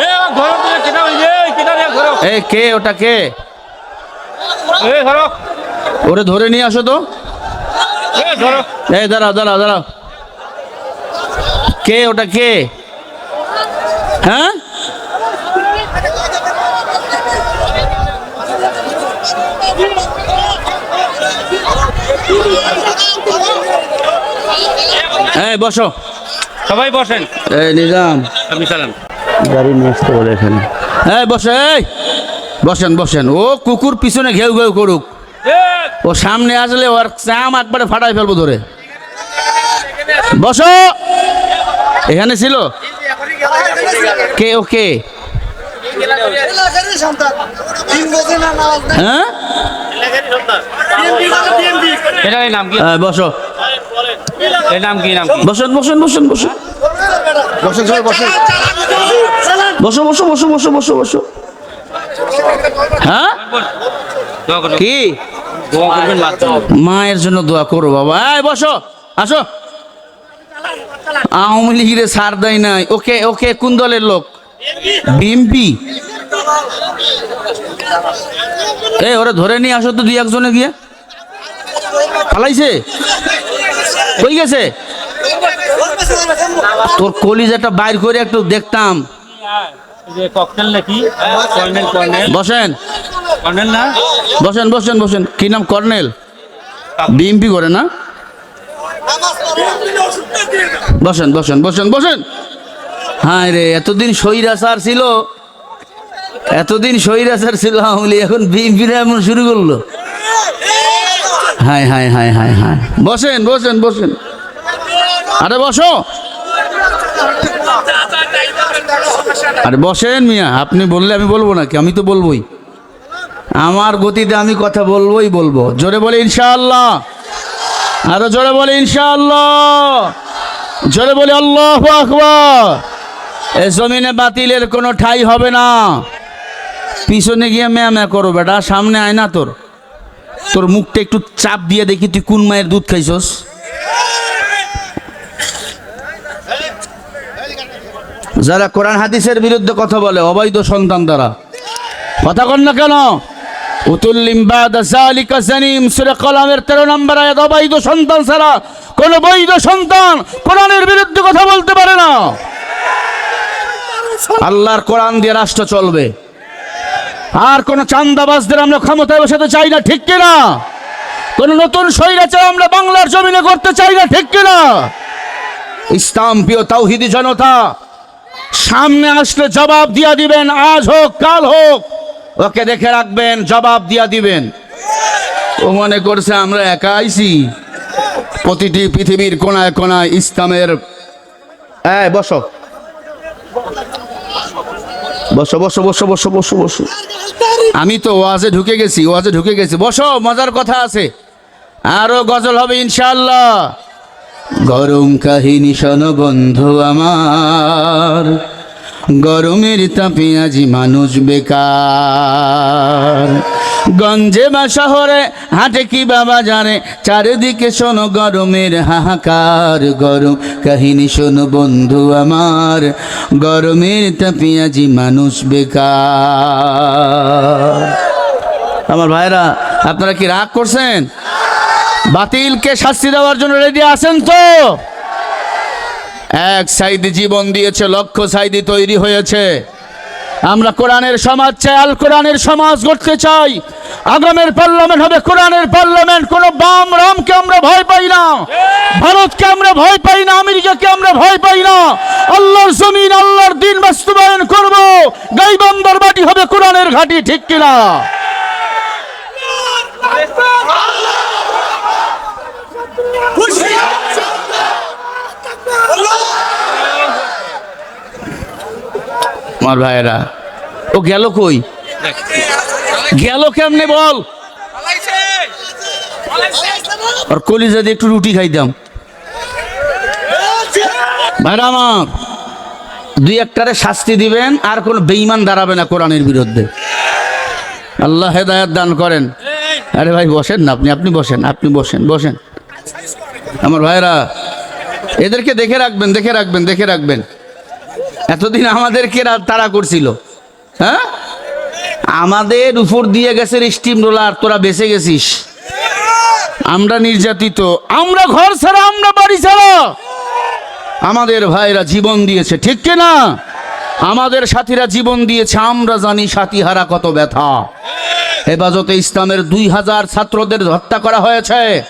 এ ঘর থেকে কেনা হইছে কেনা রে ঘর এ কে? ওটা কে ওরে ধরে নিয়ে আসো তো। এই দাঁড়াও দাঁড়াও দাঁড়াও। কে ওটা কে? হ্যাঁ? এই বসো। সবাই বসেন। এই নিজাম। আপনি চালান গাড়ি নিয়ে আসতে বলে এখানে। এই বসে এই। বসেন বসেন। ও কুকুর পিছনে ঘেউ ঘেউ করুক। ও সামনে আসলে ওর চাম একবারে ফাটাই ফেলব ধরে। বসো। এখানে ছিল? কে ও কে? হ্যাঁ? এটা এই নাম কি? হ্যাঁ, বসো। এই নাম কি নাম কি? বসেন বসেন বসেন বসেন। বসেন সবাই বসেন। বসো বসো বসো বসো বসো বসো। হ্যাঁ? দোয়া কি? দোয়া করবেন মাত্র মায়ের জন্য দোয়া করো বাবা। এই বসো আসো। আওয়ামী লীগের সার দেয় নাই। ওকে ওকে কোন দলের লোক? বিএমপি এ ওরা ধরে নিয়ে আসো তো দুই একজনে গিয়ে। পালাইছে কই গেছে? তোর কলিজাটা বাইর করে একটু দেখতাম। বসেন। না? বসেন বসেন বসেন। কি নাম? কর্নেল? বিএমপি করে না? বসেন বসেন বসেন বসেন। হ্যাঁ রে এতদিন স্বৈরাচার ছিল। এতদিন স্বৈরাচার ছিল আওয়ামী এখন বিএনপি এমন শুরু করল। Hi hi hi hi hi. বসেন বসেন বসেন। আরে বসো। আরে বসেন মিয়া, আপনি বললে আমি বলব নাকি? আমি তো বলবোই। আমার গতিতে আমি কথা বলবোই বলব। জোরে বলে ইনশাআল্লাহ। আরও জোরে বলে ইনশাআল্লাহ। জোরে বলে আল্লাহ আকবার। এ জমিনে বাতিলের কোনো ঠাই হবে না। পিছনে গিয়ে ম্যা ম্যা করো বেটা, সামনে আয় না তোর। তোর মুখটা একটু চাপ দিয়ে দেখি, তুই কোন মায়ের দুধ খাইছস? যারা কোরআন হাদিসের বিরুদ্ধে কথা বলে, অবৈধ সন্তান দ্বারা কথা কন না কেন? কলামের 13 নম্বর অবৈধ সন্তান ছাড়া সন্তান বিরুদ্ধে কথা বলতে পারে না। আল্লাহর কোরআন দিয়ে রাষ্ট্র চলবে। আর কোন চান্দাবাজদের আমরা ক্ষমতায় বসাতে চাই না, ঠিক কিনা? কোন নতুন স্বৈরাচার আমরা বাংলার জমিনে করতে চাই না, ঠিক কিনা? ইসলাম প্রিয় তাওহিদি জনতা, সামনে আসলে জবাব দিয়া দিবেন, আজ হোক, কাল হোক। ওকে দেখে রাখবেন, জবাব দিয়া দিবেন। ও মনে করছে আমরা একা আইছি। প্রতিটি পৃথিবীর কোনায় কোনায় ইসলামের এই বসো। বসো বসো বসো বসো বসো বসো। আমি তো ওয়াজে ঢুকে গেছি, ওয়াজে ঢুকে গেছি। বসো, মজার কথা আছে। আরও গজল হবে ইনশাল্লাহ গরম কাহিনী শোন বন্ধু আমার। গরমের তাপে আজি মানুষ বেকার। গঞ্জে বা শহরে, হাটে কি বাবা জানে চারিদিকে শোনো গরমের হাহাকার, গরম কাহিনী শোনো বন্ধু আমার, গরমের তাপে আজি মানুষ বেকার। আমার ভাইরা, আপনারা কি রাগ করছেন? বাতিলকে শাস্তি দেওয়ার জন্য রেডি আছেন তো? এক সাইডে জীবন দিয়েছে, লক্ষ সাইডে তৈরি হয়েছে। আমরা কোরআনের সমাজ চাই, আল কোরআনের সমাজ গড়তে চাই। আগামের পার্লামেন্ট হবে কোরআনের পার্লামেন্ট, কোনো বাম রামকে আমরা ভয় পাই না। ভারতকে আমরা ভয় পাই না, আমেরিকাকে আমরা ভয় পাই না। আল্লাহর জমিন, আল্লাহর দিন বাস্তবায়ন করব। গাইবান্দার বাটি হবে কোরআনের ঘাটি, ঠিক কিনা? আমার ভাইয়েরা। ও গেল কই? গেল কেমনে বল? আর কলিজা দিয়ে একটু রুটি খাইতাম ভাইরা আমার, দুই একটারে শাস্তি দিবেন, আর কোন বেইমান দাঁড়াবে না কোরআনের বিরুদ্ধে। আল্লাহ হেদায়াত দান করেন। আরে ভাই, বসেন না আপনি আপনি বসেন আপনি বসেন বসেন। আমার ভাইরা, এদেরকে দেখে রাখবেন দেখে রাখবেন দেখে রাখবেন। এতদিন আমাদেরকে রা- তাড়া করছিল। হ্যাঁ? আমাদের উপর দিয়ে গেছে স্টিম রোলার তোরা বেঁচে গেছিস। আমরা নির্যাতিত, আমরা ঘর ছাড়া, আমরা বাড়ি ছাড়া। আমাদের ভাইরা জীবন দিয়েছে, ঠিক না? আমাদের সাথীরা জীবন দিয়েছে, আমরা জানি সাথী হারা কত ব্যথা। হেফাজতে ইসলামের দুই হাজার ছাত্রদের হত্যা করা হয়েছে।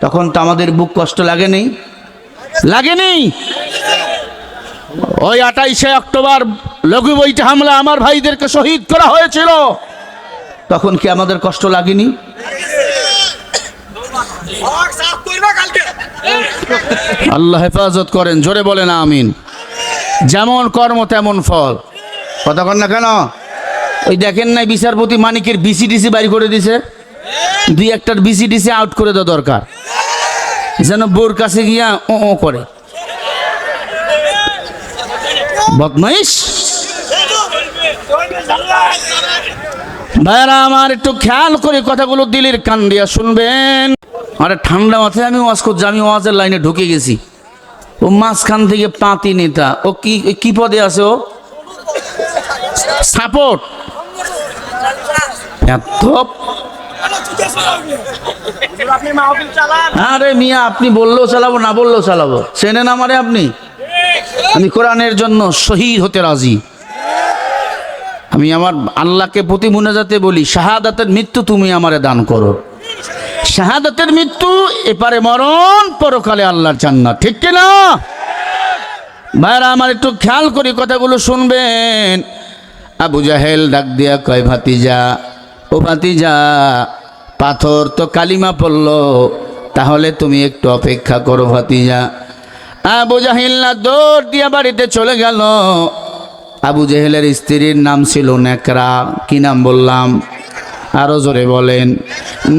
তখন তো আমাদের বুক কষ্ট লাগেনি? লাগেনি? ওই আটাইশে অক্টোবর লঘু বইটা হামলা আমার ভাইদেরকে শহীদ করা হয়েছিল। তখন কি আমাদের কষ্ট লাগেনি? আল্লাহ হেফাজত করেন, জোরে বলেন আমিন। যেমন কর্ম, তেমন ফল। কথা কন না কেন? ওই দেখেন নাই বিচারপতি মানিকের বিসিডিসি বাড়ি করে দিছে? দুই একটার বিসিডিসি আউট করে দেওয়া দরকার। যেন বোর কাছে গিয়া ও করে। বদমাইশ? ভাইরা আমার একটু খেয়াল করে কথাগুলো দিলের কান দিয়া শুনবেন। আরে, ঠান্ডা মাথায় আমি ওয়াজ করছি, আমি ওয়াজের লাইনে ঢুকে গেছি। ও মাঝখান থেকে পাতি নেতা, ও কি কি পদে আছে ও? সাপোর্ট। এত আরে মিয়া, আপনি বললেও চালাবো, না বললেও চালাবো। চেনেন আমারে আপনি? আমি কোরআনের জন্য শহীদ হতে রাজি। আমি আমার আল্লাহকে প্রতি মুনাজাতে বলি, শাহাদাতের মৃত্যু তুমি আমারে দান করো। শাহাদাতের মৃত্যু এপারে মরণ, পরকালে আল্লাহর জান্নাত। ঠিক কি না? ভাইরা আমার একটু খেয়াল করি কথাগুলো শুনবেন। আবু জাহেল ডাক দিয়া কয়, ভাতিজা, ও ভাতিজা, পাথর তো কালিমা পড়ল, তাহলে তুমি একটু অপেক্ষা করো ভাতিজা। আবু জাহিল না দৌড় দিয়া বাড়িতে চলে গেল। আবু জেহেলের স্ত্রীর নাম ছিল নেকরা কি নাম বললাম? আরও জোরে বলেন।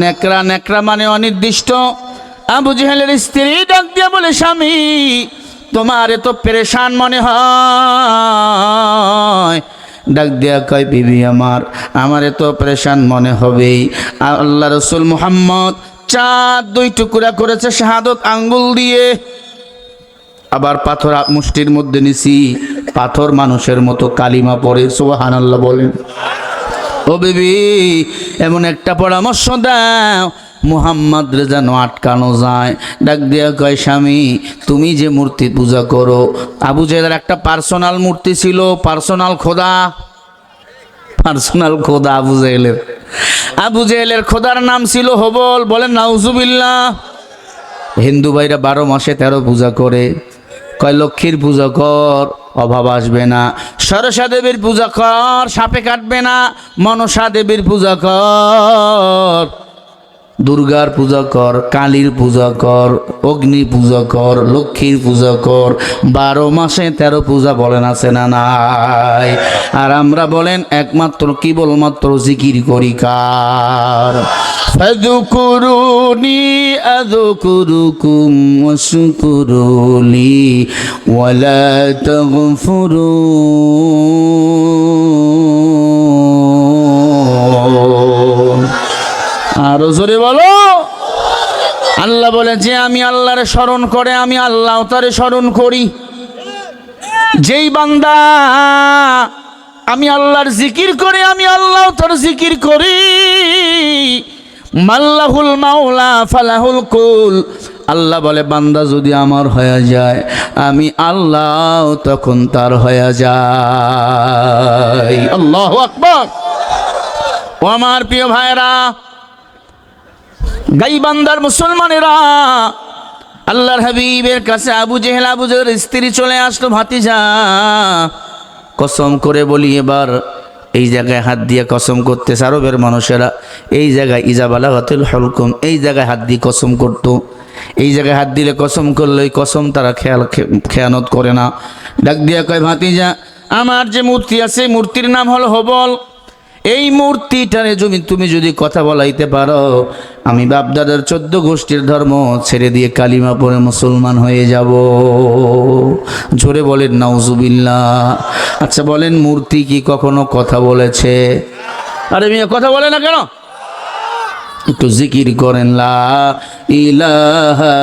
নেকরা নেকরা মানে অনির্দিষ্ট। আবু জেহেলের স্ত্রী ডাক দিয়া বলে, স্বামী, তোমার এত পেরেশান মনে হয়। ডাক দিয়া কয়, বিবি আমার আমার এত পেরেশান মনে হবেই। আল্লাহ রসুল মুহাম্মদ চাঁদ দুই টুকরা করেছে শাহাদত আঙ্গুল দিয়ে। আবার পাথর মুষ্টির মধ্যে নিছি, পাথর মানুষের মতো কালিমা পড়ে সোহান আল্লাহ বলেন। ও বেবি, এমন একটা পরামর্শ দাও, মুহাম্মদ যেন আটকানো যায়। ডাক দিয়া কয়, স্বামী, তুমি যে মূর্তি পূজা করো, আবু জেহেলের একটা পার্সোনাল মূর্তি ছিল, পার্সোনাল খোদা? পার্সোনাল খোদা আবু জেহেলের। আবু জেহেলের খোদার নাম ছিল হবল, বলেন, নাউজুবিল্লাহ। হিন্দু ভাইরা বারো মাসে তেরো পূজা করে। কয়, লক্ষ্মীর পূজা কর, অভাব আসবে না। সরসা দেবীর পূজা কর, সাপে কাটবে না। মনসা দেবীর পূজা কর। দুর্গার পূজা কর, কালীর পূজা কর, অগ্নি পূজা কর, লক্ষ্মীর পূজা কর। বারো মাসে তেরো পূজা বলেন, আছে না নাই? আর আমরা বলেন, একমাত্র কেবলমাত্র জিকির করি কার? ফাদকুরুনি আযকুরুকুম ওয়াশকুরুলি ওয়ালা তাগফিরুন। আরও জোরে বলো। আল্লাহ বলে, যে আমি আল্লাহর স্মরণ করে, আমি আল্লাহ তারে স্মরণ করি। যেই বান্দা আমি আল্লাহর জিকির করে, আমি আল্লাহ তার জিকির করি। মাল্লাহুল মাওলা ফালাহুল কুল। আল্লাহ বলে, বান্দা যদি আমার হয়ে যায়, আমি আল্লাহ তখন তার হয়ে যায় আল্লাহ আকবর। ও আমার প্রিয় ভাইরা গাইবান্দার মুসলমানেরা, আল্লাহর হাবিবের কাছে আবু জেহেল, আবু জেহের স্ত্রী চলে আসলো ভাতিজা। কসম করে বলি এবার, এই জায়গায় হাত দিয়ে কসম করতেছে আরবের মানুষেরা। এই জায়গায় ইজাবালা হাতুল হলকুম, এই জায়গায় হাত দিয়ে কসম করতো। এই জায়গায় হাত দিলে কসম করলে কসম তারা খেয়াল খেয়ানত করে না। ডাক দিয়া কয়, ভাতিজা, আমার যে মূর্তি আছে, মূর্তির নাম হলো হবল। এই মূর্তিটারে জমি তুমি যদি কথা বলাইতে পারো, আমি বাপদাদার চোদ্দ গোষ্ঠীর ধর্ম ছেড়ে দিয়ে কালিমা পরে মুসলমান হয়ে যাব। জোরে বলেন নাউজুবিল্লা আচ্ছা বলেন, মূর্তি কি কখনো কথা বলেছে? আরে মেয়ে, কথা বলে না কেন? একটু জিকির করেন, লা ইলাহা